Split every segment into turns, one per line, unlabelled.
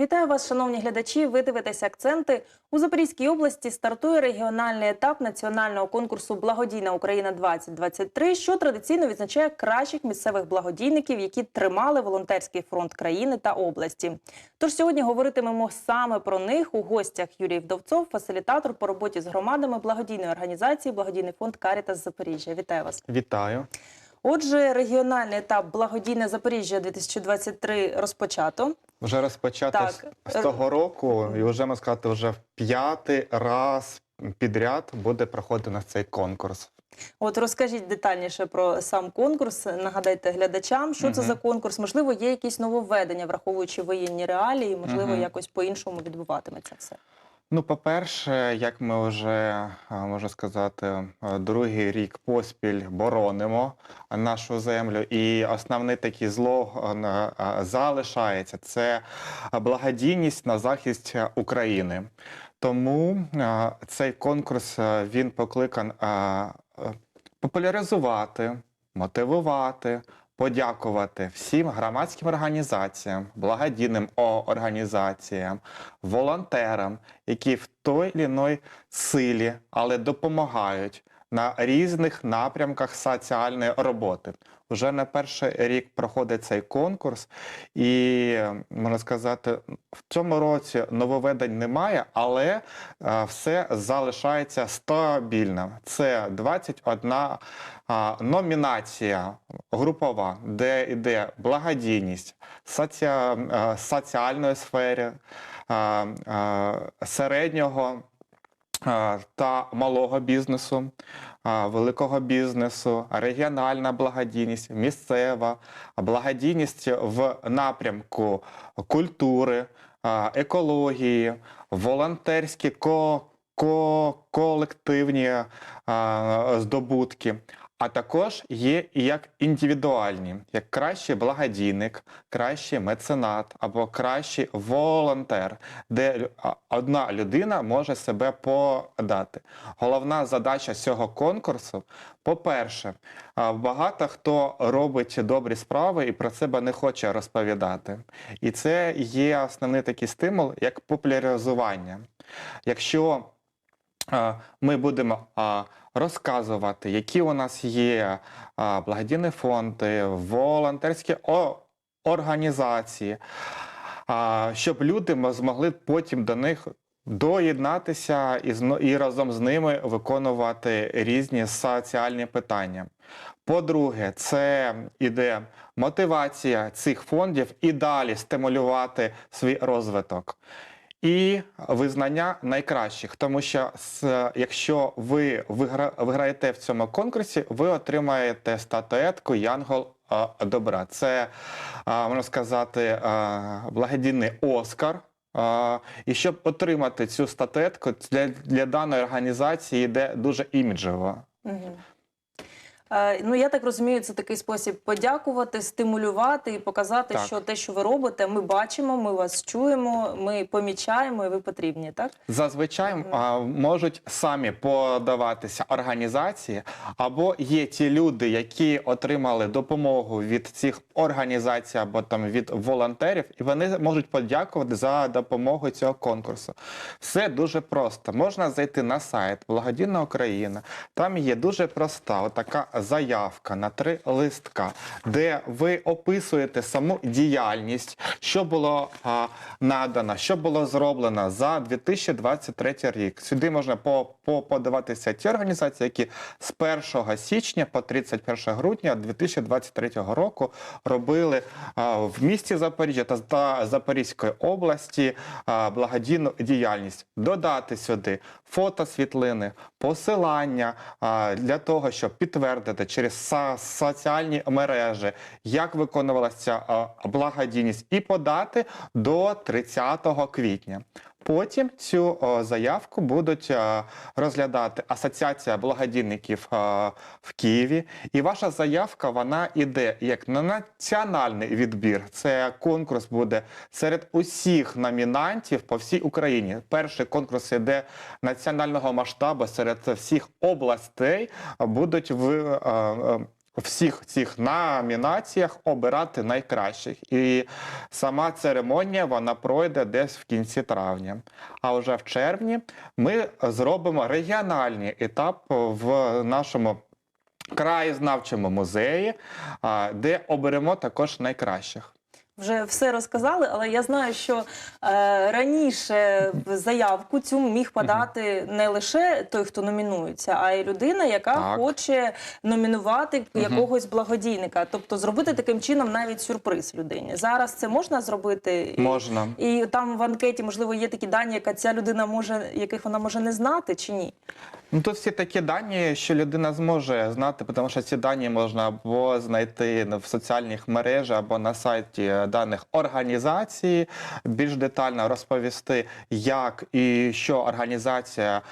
Вітаю вас, шановні глядачі. Ви дивитеся акценти. У Запорізькій області стартує регіональний етап національного конкурсу Благодійна Україна 2023 що традиційно відзначає кращих місцевих благодійників, які тримали волонтерський фронт країни та області. Тож сьогодні говоритимемо саме про них у гостях Юрій Вдовцов, фасилітатор по роботі з громадами благодійної організації Благодійний фонд Карітас Запоріжжя. Вітаю вас.
Вітаю.
Отже, регіональний етап Благодійне Запоріжжя 2023 розпочато.
Вже розпочати
Так.
з, з того року, і вже можна сказати, вже в п'ятий раз підряд буде проходити на цей конкурс.
От розкажіть детальніше про сам конкурс. Нагадайте глядачам, що це за конкурс. Можливо, є якісь нововведення, враховуючи воєнні реалії. Можливо,
Мгм.
якось по-іншому відбуватиметься все.
Ну, по-перше, як ми вже можна сказати, другий рік поспіль боронимо нашу землю, і основний такий а, а, залишається це благодійність на захист України. Тому цей конкурс він покликан популяризувати, мотивувати. Подякувати всім громадським організаціям, благодійним організаціям, волонтерам, які в той чи іной силі, але допомагають на різних напрямках соціальної роботи. Вже на перший рік проходить цей конкурс, і можна сказати, в цьому році нововведень немає, але е, все залишається стабільно. Це 21 номінація групова, де йде благодійність соці... е, соціальної сфери, а, середнього та малого бізнесу, великого бізнесу, регіональна благодійність, місцева, благодійність в напрямку культури, екології, волонтерські ко- ко- колективні здобутки. А також є і як індивідуальні, як кращий благодійник, кращий меценат або кращий волонтер, де одна людина може себе подати. Головна задача цього конкурсу, по-перше, багато хто робить добрі справи і про себе не хоче розповідати. І це є основний такий стимул, як популяризування. Якщо ми будемо розказувати, які у нас є благодійні фонди, волонтерські організації, щоб люди змогли потім до них доєднатися і, разом з ними виконувати різні соціальні питання. По-друге, це іде мотивація цих фондів і далі стимулювати свій розвиток. І визнання найкращих, тому що якщо ви виграєте в цьому конкурсі, ви отримаєте статуетку Янгол добра. Це можна сказати благодійний Оскар. І щоб отримати цю статуетку, для, для даної організації йде дуже іміджево.
Угу. Е, ну, я так розумію, це такий спосіб подякувати, стимулювати і показати,
Так.
що те, що ви робите, ми бачимо, ми вас чуємо, ми помічаємо, і ви потрібні, так?
Зазвичай а, можуть самі подаватися організації, або є ті люди, які отримали допомогу від цих організацій або там від волонтерів, і вони можуть подякувати за допомогу цього конкурсу. Все дуже просто. Можна зайти на сайт Благодійна Україна. Там є дуже проста отака заявка на три листка, де ви описуєте саму діяльність, що було а, надано, що було зроблено за 2023 рік. Сюди можна по, по подаватися ті організації, які з 1 січня по 31 грудня 2023 року робили а, в місті Запоріжжя та, та Запорізької області а, благодійну діяльність. Додати сюди фото світлини, посилання а, для того, щоб підтвердити через соціальні мережі, як виконувалася благодійність, і подати до 30 квітня. Потім цю заявку будуть е, розглядати Асоціація благодійників е, в Києві. І ваша заявка вона іде як на національний відбір. Це конкурс буде серед усіх номінантів по всій Україні. Перший конкурс іде національного масштабу серед всіх областей. Будуть в, всіх цих номінаціях обирати найкращих. І сама церемонія вона пройде десь в кінці травня. А вже в червні ми зробимо регіональний етап в нашому краєзнавчому музеї, де оберемо також найкращих.
Вже все розказали, але я знаю, що е, раніше в заявку цю міг подати не лише той, хто номінується, а й людина, яка
Так.
хоче номінувати якогось благодійника, тобто зробити таким чином навіть сюрприз людині. Зараз це можна зробити І-
Можна.
І там в анкеті, можливо, є такі дані, яка ця людина може, яких вона може не знати чи ні.
Ну, тут всі такі дані, що людина зможе знати, тому що ці дані можна або знайти в соціальних мережах, або на сайті даних організації, більш детально розповісти, як і що організація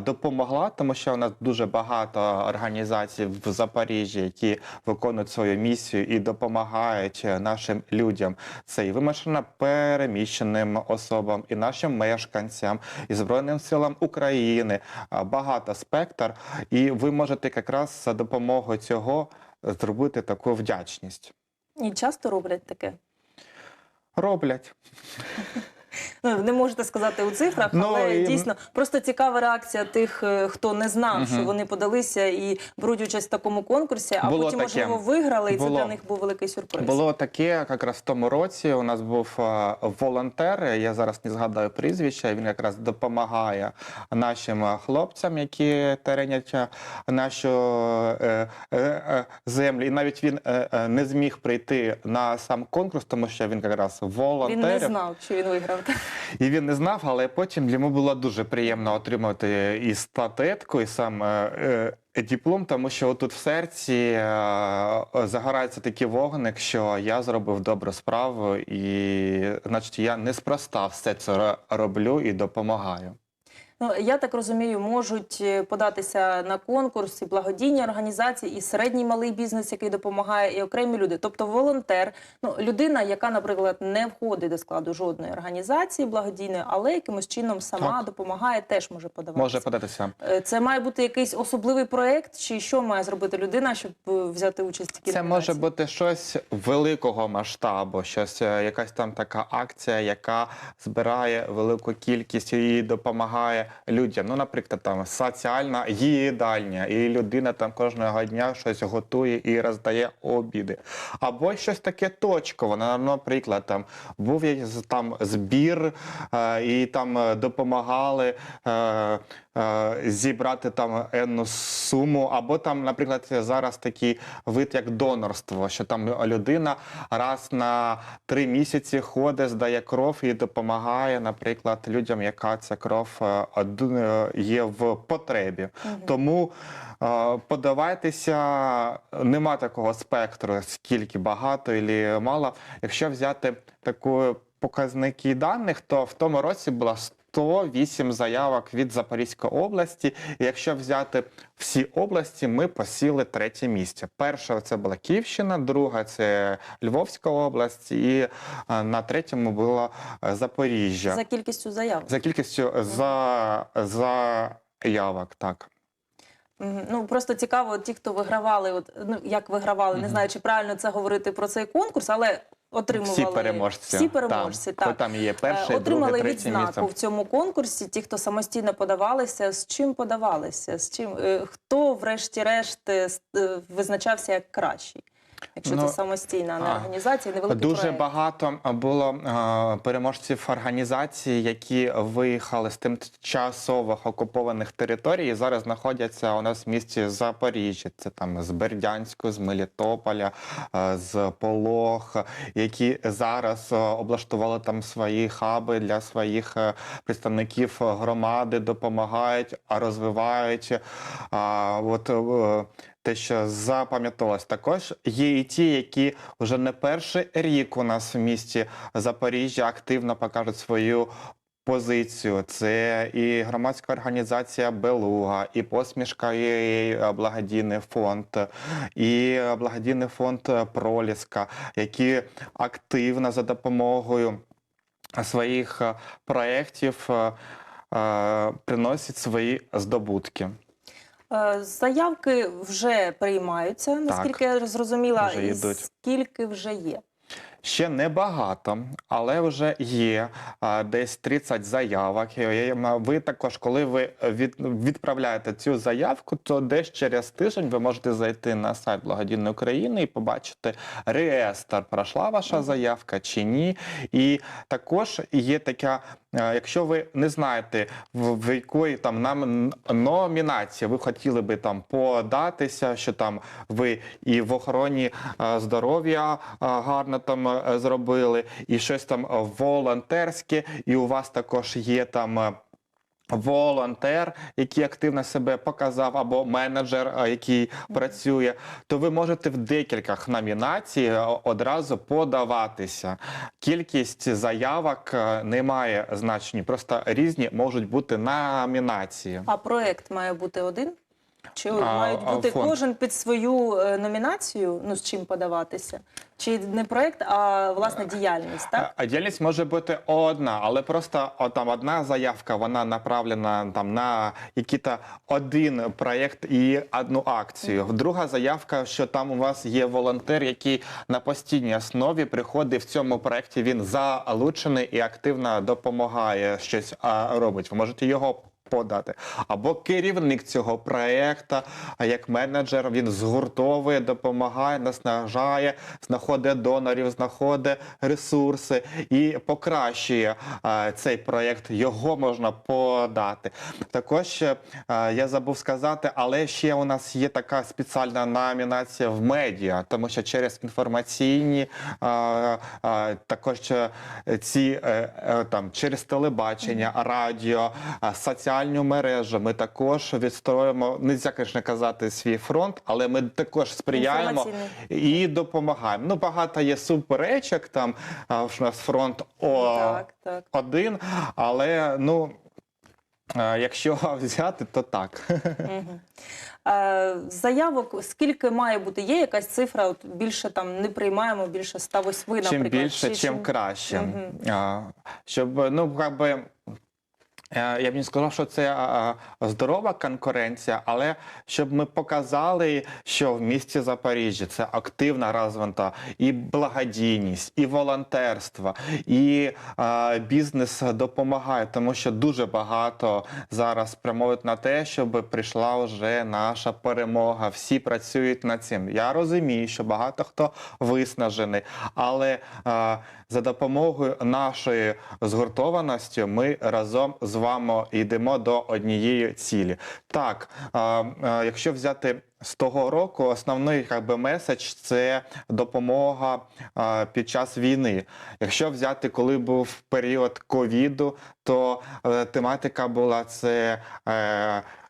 допомогла, тому що у нас дуже багато організацій в Запоріжжі, які виконують свою місію і допомагають нашим людям. Це і вимушено переміщеним особам, і нашим мешканцям, і Збройним силам України. а, Багато спектр, і ви можете якраз за допомогою цього зробити таку вдячність.
І часто роблять таке.
Роблять.
Ну, не можете сказати у цифрах,
Ну,
але
і-
дійсно просто цікава реакція тих, е, хто не знав, що вони подалися і беруть участь в такому конкурсі, а
Було
потім,
таке.
можливо, виграли, і це для них був великий сюрприз.
Було таке, якраз в тому році у нас був е, волонтер. Я зараз не згадаю прізвища. Він якраз допомагає нашим хлопцям, які теренять е, нашу е, е, е, землю. І навіть він е, не зміг прийти на сам конкурс, тому що він якраз
Він
волонтер.
не знав, що він виграв.
І він не знав, але потім йому було дуже приємно отримати і статетку, і сам е, е, диплом, тому що тут в серці е, загорається такий вогник, що я зробив добру справу, і значить я неспроста все це роблю і допомагаю.
Ну, я так розумію, можуть е, податися на конкурс і благодійні організації, і середній малий бізнес, який допомагає, і окремі люди. Тобто волонтер, ну людина, яка, наприклад, не входить до складу жодної організації благодійної, але якимось чином сама
Так.
допомагає, теж може подаватися.
Може податися.
Е, Це має бути якийсь особливий проект, чи що має зробити людина, щоб е, взяти участь в такій
Це може бути щось великого масштабу, щось якась там така акція, яка збирає велику кількість і допомагає людям. Ну, наприклад, там соціальна їдальня, і людина там кожного дня щось готує і роздає обіди. Або щось таке точкове. Наприклад, там був там збір, е, і там е, допомагали. Е, зібрати там енну суму, або там, наприклад, зараз такий вид як донорство, що там людина раз на три місяці ходить, здає кров і допомагає, наприклад, людям, яка ця кров е, е, є в потребі. Тому е, подавайтеся, нема такого спектру, скільки багато і мало. Якщо взяти таку показники даних, то в тому році було 108 заявок від Запорізької області. І якщо взяти всі області, ми посіли третє місце. Перша це була Київщина, друга це Львовська область, і е, на третьому було е, Запоріжжя.
за кількістю заяв.
За кількістю за, заявок, так.
Ну просто цікаво, ті, хто вигравали, от ну як вигравали, не знаю, чи правильно це говорити про цей конкурс, але отримували
Всі переможці.
Всі переможці,
там,
так.
Там є
Е,
перше,
отримали
друге, третє
відзнаку
місце.
в цьому конкурсі. Ті, хто самостійно подавалися, з чим подавалися? З чим е, хто, врешті-решт, е, визначався як кращий? Якщо
Ну,
це самостійна а не
а,
організація, невеликий
Дуже
проект.
багато було е, переможців організацій, які виїхали з тимчасових окупованих територій і зараз знаходяться у нас в місті Запоріжжя. Це там з Бердянську, з Мелітополя, е, з Полог, які зараз е, облаштували там свої хаби для своїх е, представників громади, допомагають, а розвивають. А, от, е, те, що запам'яталось, також є і ті, які вже не перший рік у нас в місті Запоріжжя активно покажуть свою позицію. Це і громадська організація Белуга, і посмішка, і благодійний фонд, і благодійний фонд Проліска, які активно за допомогою своїх проєктів е, приносять свої здобутки.
Е, Заявки вже приймаються, наскільки я зрозуміла,
вже
і
йдуть.
скільки вже є.
Ще небагато, але вже є а, десь 30 заявок. Ви також, коли ви від, відправляєте цю заявку, то десь через тиждень ви можете зайти на сайт Благодійної України і побачити реєстр, пройшла ваша заявка чи ні. І також є така. е, Якщо ви не знаєте, в, в якої там нам номінації ви хотіли би там податися, що там ви і в охороні е, здоров'я е, гарно там е, зробили, і щось там е, волонтерське, і у вас також є там. е, Волонтер, який активно себе показав, або менеджер, який працює, то ви можете в декількох номінацій одразу подаватися. Кількість заявок не має значення, просто різні можуть бути номінації.
А проект має бути один? Чи
А,
мають
а
бути
фонд?
кожен під свою е, номінацію, ну з чим подаватися? Чи не проект, а власне діяльність, так?
А діяльність може бути одна, але просто о, там одна заявка, вона направлена там на який-то один проєкт і одну акцію. Друга заявка, що там у вас є волонтер, який на постійній основі приходить в цьому проєкті. Він залучений і активно допомагає щось а, робить. Ви можете його. Подати або керівник цього проекту, а як менеджер він згуртовує, допомагає, наснажає, знаходить донорів, знаходить ресурси і покращує а, цей проект. Його можна подати. Також е, я забув сказати, але ще у нас є така спеціальна номінація в медіа, тому що через інформаційні а, а, також е, ці е, там через телебачення, радіо, а, соціальну мережу. Ми також відстроїмо, не можна, звісно, казати свій фронт, але ми також сприяємо і допомагаємо. Ну багато є суперечок. Там у нас фронт о,
Так, так.
один, але ну. Якщо взяти, то так.
Заявок скільки має бути? Є якась цифра? От більше там не приймаємо, більше 108, наприклад.
чим більше,
чи
чим краще. Щоб ну якби. Е, Я б не сказав, що це здорова конкуренція, але щоб ми показали, що в місті Запоріжжя це активна розвинта і благодійність, і волонтерство, і бізнес допомагає, тому що дуже багато зараз спрямовують на те, щоб прийшла вже наша перемога. Всі працюють над цим. Я розумію, що багато хто виснажений, але за допомогою нашої згуртованості ми разом з вами йдемо до однієї цілі. Так, якщо взяти з того року, основний якби, меседж це допомога під час війни. Якщо взяти, коли був період ковіду, то е, тематика була це.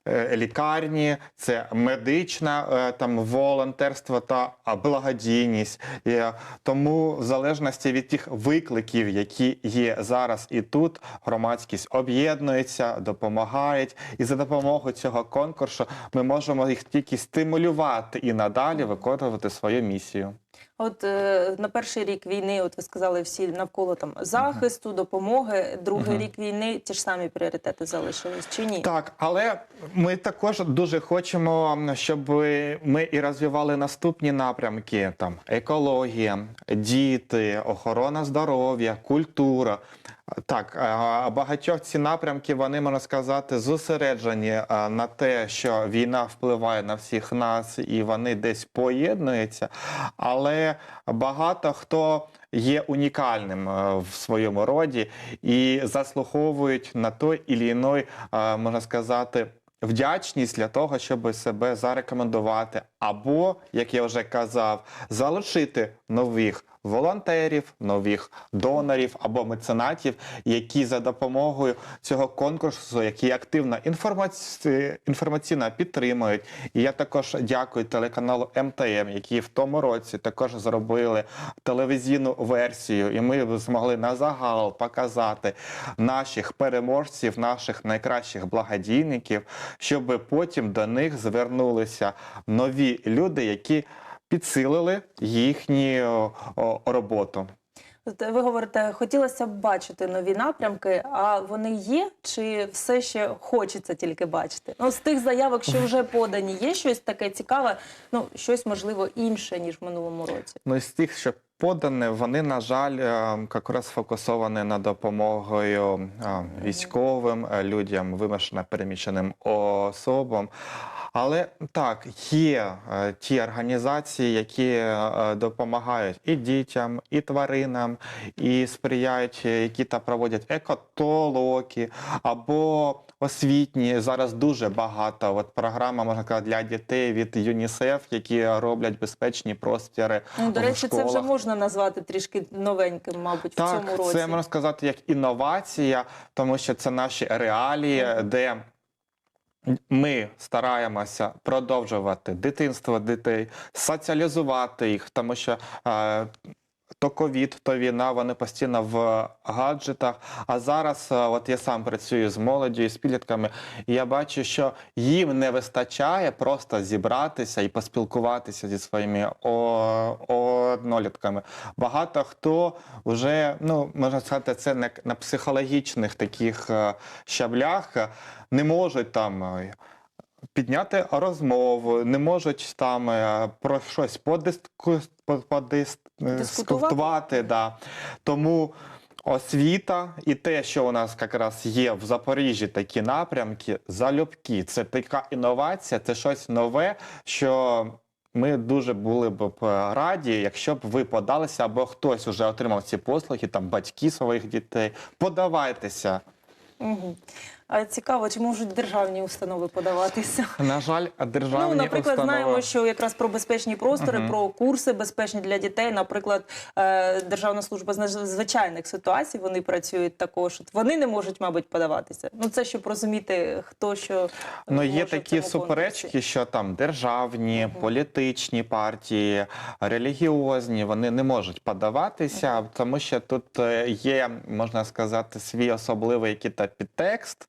Е, Лікарні, це медичне е, там волонтерство та благодійність. Е, тому, в залежності від тих викликів, які є зараз і тут, громадськість об'єднується, допомагають. І за допомогою цього конкурсу ми можемо їх тільки стимулювати і надалі виконувати свою місію.
От е, на перший рік війни, от ви сказали, всі навколо там захисту, допомоги. Другий
Мгм.
рік війни ті ж самі пріоритети залишились чи ні?
Так, але ми також дуже хочемо, щоб ми і розвивали наступні напрямки: там екологія, діти, охорона здоров'я, культура. Так, багатьох ці напрямки вони можна сказати зосереджені на те, що війна впливає на всіх нас, і вони десь поєднуються. Але багато хто є унікальним е, в своєму роді і заслуговують на той і іной, е, можна сказати. Вдячність для того, щоб себе зарекомендувати, або, як я вже казав, залучити нових волонтерів, нових донорів або меценатів, які за допомогою цього конкурсу, які активно інформаці... інформаційно підтримують. І я також дякую телеканалу МТМ, які в тому році також зробили телевізійну версію, і ми змогли на загал показати наших переможців, наших найкращих благодійників, щоб потім до них звернулися нові люди, які підсилили їхню роботу.
Ви говорите, хотілося б бачити нові напрямки, а вони є чи все ще хочеться тільки бачити? Ну, з тих заявок, що вже подані, є щось таке цікаве, ну щось можливо інше ніж в минулому році.
Ну, із тих, що подані, вони, на жаль, е, якраз сфокусовані на допомогою е, військовим е, людям, вимушено переміщеним особам. Але так, є е, ті організації, які е, допомагають і дітям, і тваринам, і сприяють, е, які та проводять екотолоки або освітні. Зараз дуже багато. От програма можна сказати для дітей від ЮНІСЕФ, які роблять безпечні простіри.
Ну, до
в
речі, це вже можна назвати трішки новеньким, мабуть, в цьому році.
це можна сказати як інновація, тому що це наші реалії, де ми стараємося продовжувати дитинство дітей, соціалізувати їх, тому що е, то ковід, то війна, вони постійно в гаджетах. А зараз, е, от я сам працюю з молоддю з підлітками, і я бачу, що їм не вистачає просто зібратися і поспілкуватися зі своїми однолітками. Багато хто вже, ну можна сказати, це на психологічних таких е, щаблях е, не можуть там. Підняти розмову, не можуть там е, про щось подиску, по- подис, е, Да. Тому освіта і те, що у нас якраз є в Запоріжжі такі напрямки, залюбки. Це така інновація, це щось нове, що ми дуже були б раді, якщо б ви подалися, або хтось вже отримав ці послуги, там батьки своїх дітей. Подавайтеся.
Угу. А цікаво, чи можуть державні установи подаватися?
На жаль, державні
ну, наприклад,
установи...
знаємо, що якраз про безпечні простори,
Мгм.
про курси безпечні для дітей. Наприклад, е, Державна служба з надзвичайних ситуацій вони працюють також. Вони не можуть, мабуть, подаватися. Ну це щоб розуміти, хто що
Ну, є такі
цьому конкурсі.
суперечки, що там державні, політичні партії, релігіозні, вони не можуть подаватися, тому що тут е, є, можна сказати, свій особливий який-то підтекст,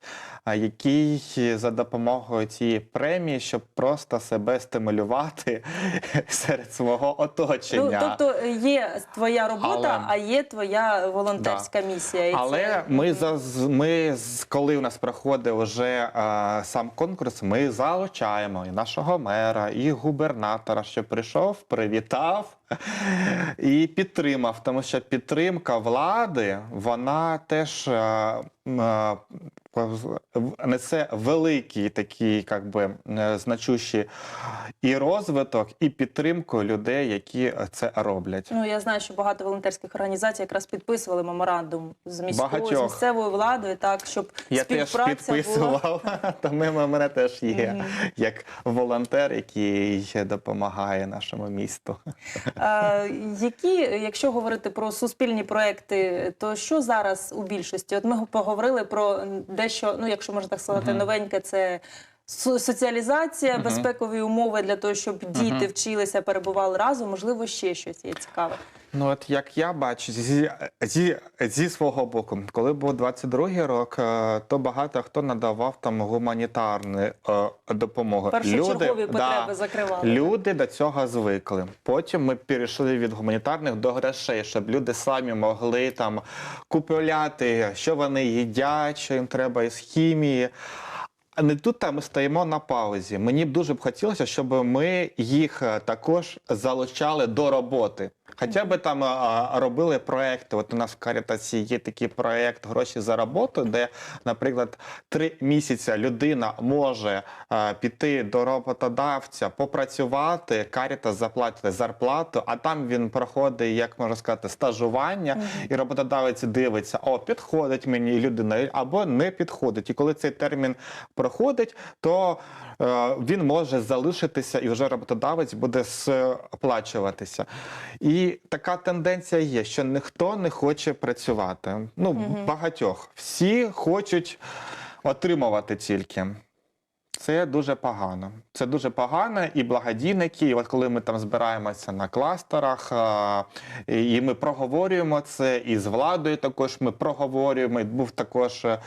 який за допомогою цієї премії, щоб просто себе стимулювати серед свого
Ну,
оточення.
тобто є твоя робота,
Але-
а є твоя волонтерська місія. І
Але
це...
ми за ми коли у нас проходить вже е, сам конкурс, ми залучаємо і нашого мера, і губернатора, що прийшов, привітав і підтримав. Тому що підтримка влади, вона теж е, е, несе великий такий, як би е, значущий і розвиток, і підтримку людей, які це роблять.
Ну я знаю, що багато волонтерських організацій якраз підписували меморандум з міською з
Багатьох.
місцевою владою, так щоб
Я теж
була.
підписував, тому в мене теж є як волонтер, який допомагає нашому місту.
Е, які, якщо говорити про суспільні проекти, то що зараз у більшості? От ми поговорили про дещо, ну якщо можна так сказати, новеньке це. со- Соціалізація, безпекові умови для того, щоб діти вчилися, перебували разом, можливо, ще щось є цікаве.
Ну от як я бачу, зі, зі, зі свого боку, коли був 22-й рік, е, то багато хто надавав там гуманітарну е, допомогу.
Першочергові
да,
потреби закривали.
Люди до цього звикли. Потім ми перейшли від гуманітарних до грошей, щоб люди самі могли там купувати, що вони їдять, що їм треба із хімії. А не тут там ми стоїмо на паузі. Мені б дуже б хотілося, щоб ми їх е, також залучали до роботи. Хоча б там а, робили проекти. От у нас в Карітасі є такий проект Гроші за роботу, де, наприклад, три місяці людина може а, піти до роботодавця, попрацювати, Карітас заплатити зарплату, а там він проходить, як можна сказати, стажування, і роботодавець дивиться, о, підходить мені людина або не підходить. І коли цей термін проходить, то він може залишитися, і вже роботодавець буде сплачуватися. І така тенденція є, що ніхто не хоче працювати. Ну, багатьох. Всі хочуть отримувати тільки. Це дуже погано. Це дуже погано, і благодійники. І от коли ми там збираємося на кластерах, і і ми проговорюємо це, і з владою також ми проговорюємо. І був також е,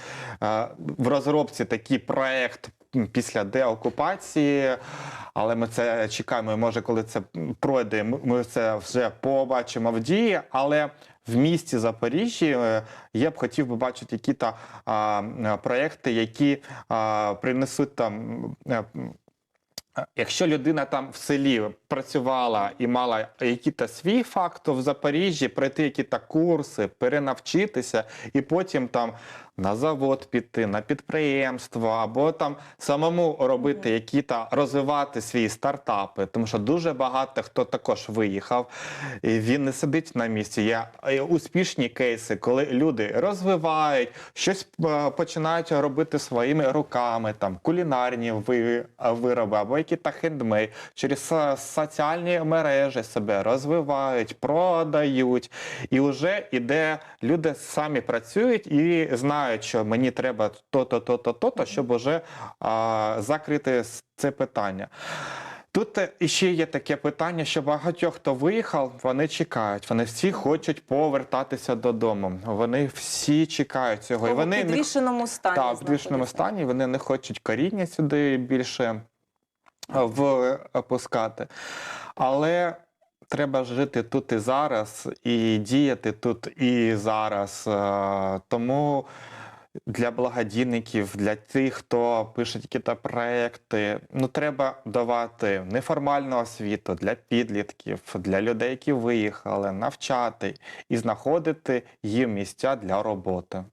в розробці такий проект після деокупації. Але ми це чекаємо. і, Може, коли це пройде, ми- це вже побачимо в дії. Але в місті Запоріжжі е, я б хотів би бачити якісь проекти, які а, принесуть там. е, а, Якщо людина там в селі працювала і мала якийсь свій факт, то в Запоріжжі пройти якісь курси, перенавчитися і потім там на завод піти, на підприємство, або там самому робити які та розвивати свої стартапи. Тому що дуже багато хто також виїхав, і він не сидить на місці. Є е, успішні кейси, коли люди розвивають щось е, починають робити своїми руками, там кулінарні вироби або які та хендмейд, через соціальні мережі себе розвивають, продають. І вже іде люди самі працюють і знають, що мені треба то-то, то-то, то-то, щоб уже а, закрити це питання. Тут е, іще є таке питання, що багатьох, хто виїхав, вони чекають. Вони всі хочуть повертатися додому. Вони всі чекають цього. І
В
вони не
підвішеному стані.
так, в підвішеному стані вони не хочуть коріння сюди більше а, в- опускати. Але треба жити тут і зараз, і діяти тут і зараз. Е, Тому для благодійників, для тих, хто пише якісь проекти, ну треба давати неформальну освіту для підлітків, для людей, які виїхали, навчати і знаходити їм місця для роботи.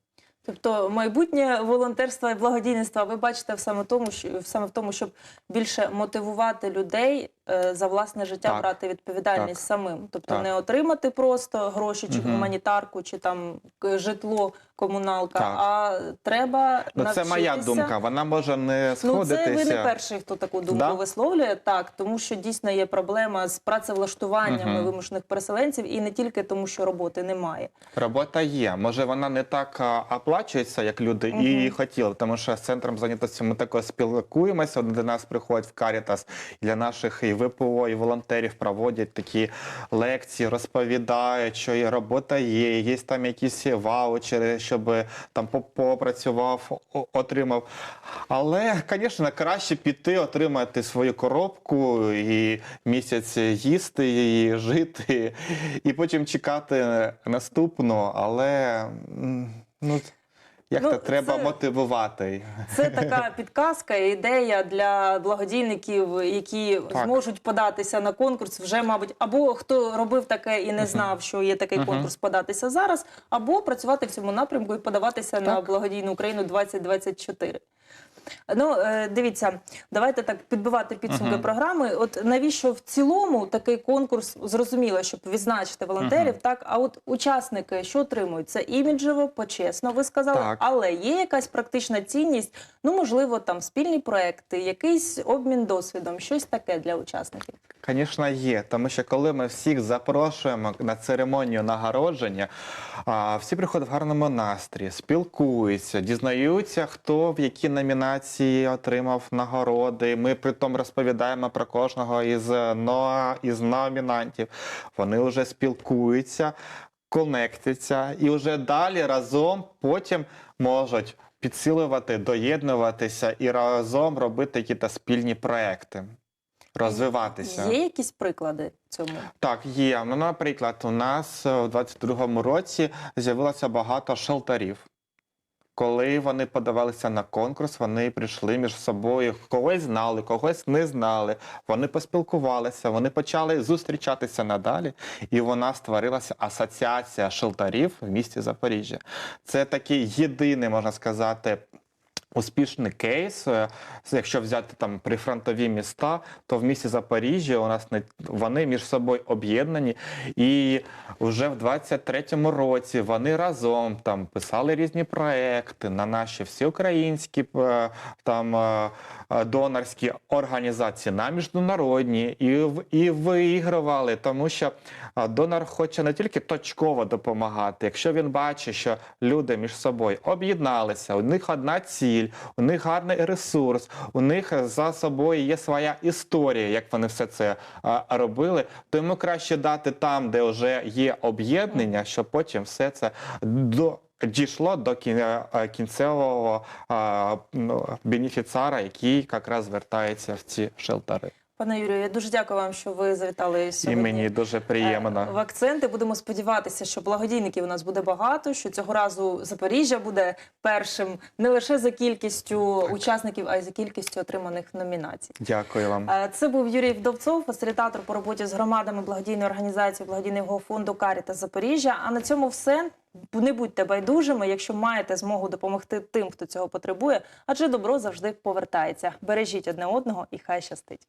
Тобто майбутнє волонтерства і благодійництва ви бачите в саме тому, що саме в тому, щоб більше мотивувати людей за власне життя
Так.
брати відповідальність
Так.
самим, тобто
Так.
не отримати просто гроші чи
Мгм.
гуманітарку, чи там к- житло, комуналка,
Так.
а треба
Ну, це моя думка. Вона може не
Ну, це ви не перший, хто таку думку
Да?
висловлює, так, тому що дійсно є проблема з працевлаштуваннями
Мгм.
вимушених переселенців, і не тільки тому, що роботи немає.
Робота є. Може, вона не так оплачується, як люди і хотіли. Тому що з центром зайнятості ми також спілкуємося. До нас приходять в Карітас для наших і ВПО, і волонтерів проводять такі лекції, розповідають, що і робота є, є там якісь ваучери, щоб там попрацював, отримав. Але, звісно, краще піти, отримати свою коробку і місяць їсти її, жити, і потім чекати наступну. Але ну, як
Ну,
то треба
це-
мотивувати.
Це така підказка, ідея для благодійників, які
Так.
зможуть податися на конкурс вже, мабуть, або хто робив таке і не знав, що є такий конкурс, податися зараз, або працювати в цьому напрямку і подаватися на благодійну Україну 2024. Ну, е, дивіться, давайте так підбивати підсумки
Мгм.
програми. От навіщо в цілому такий конкурс зрозуміло, щоб відзначити волонтерів,
Мгм.
так? А от учасники що отримують? Це іміджево, почесно, ви сказали,
Так.
але є якась практична цінність, ну можливо, там спільні проекти, якийсь обмін досвідом, щось таке для учасників.
Звісно, є, тому що коли ми всіх запрошуємо на церемонію нагородження, всі приходять в гарному настрої, спілкуються, дізнаються, хто в якій номінації отримав нагороди. Ми при тому розповідаємо про кожного із, но, із номінантів. Вони вже спілкуються, конектяться і вже далі разом потім можуть підсилювати, доєднуватися і разом робити якісь спільні проекти. Розвиватися.
Є якісь приклади цьому?
Так, є. Ну, наприклад, у нас е, у 22-му році з'явилося багато шелтерів. Коли вони подавалися на конкурс, вони прийшли між собою, когось знали, когось не знали. Вони поспілкувалися, вони почали зустрічатися надалі, і вона створилася асоціація шелтарів в місті Запоріжжя. Це такий єдиний, можна сказати, успішний кейс. Е, Якщо взяти там прифронтові міста, то в місті Запоріжжя у нас не вони між собою об'єднані, і вже в 23-му році вони разом там писали різні проекти на наші всеукраїнські е, там е, донорські організації, на міжнародні і і виігрували, тому що донор хоче не тільки точково допомагати, якщо він бачить, що люди між собою об'єдналися, у них одна ціль, у них гарний ресурс, у них за собою є своя історія, як вони все це робили. Тому краще дати там, де вже є об'єднання, щоб потім все це до. Дійшло до кін- кінцевого ну, бенефіціара, який якраз звертається в ці шелтери.
Пане Юрію, я дуже дякую вам, що ви завітали
І мені дуже
е,
приємно.
В акценти будемо сподіватися, що благодійників у нас буде багато. Що цього разу Запоріжжя буде першим не лише за кількістю учасників, а й за кількістю отриманих номінацій.
Дякую вам.
Е, Це був Юрій Вдовцов, фасилітатор по роботі з громадами благодійної організації благодійного фонду Каріта Запоріжжя. А на цьому все. Не будьте байдужими, якщо маєте змогу допомогти тим, хто цього потребує, адже добро завжди повертається. Бережіть одне одного і хай щастить.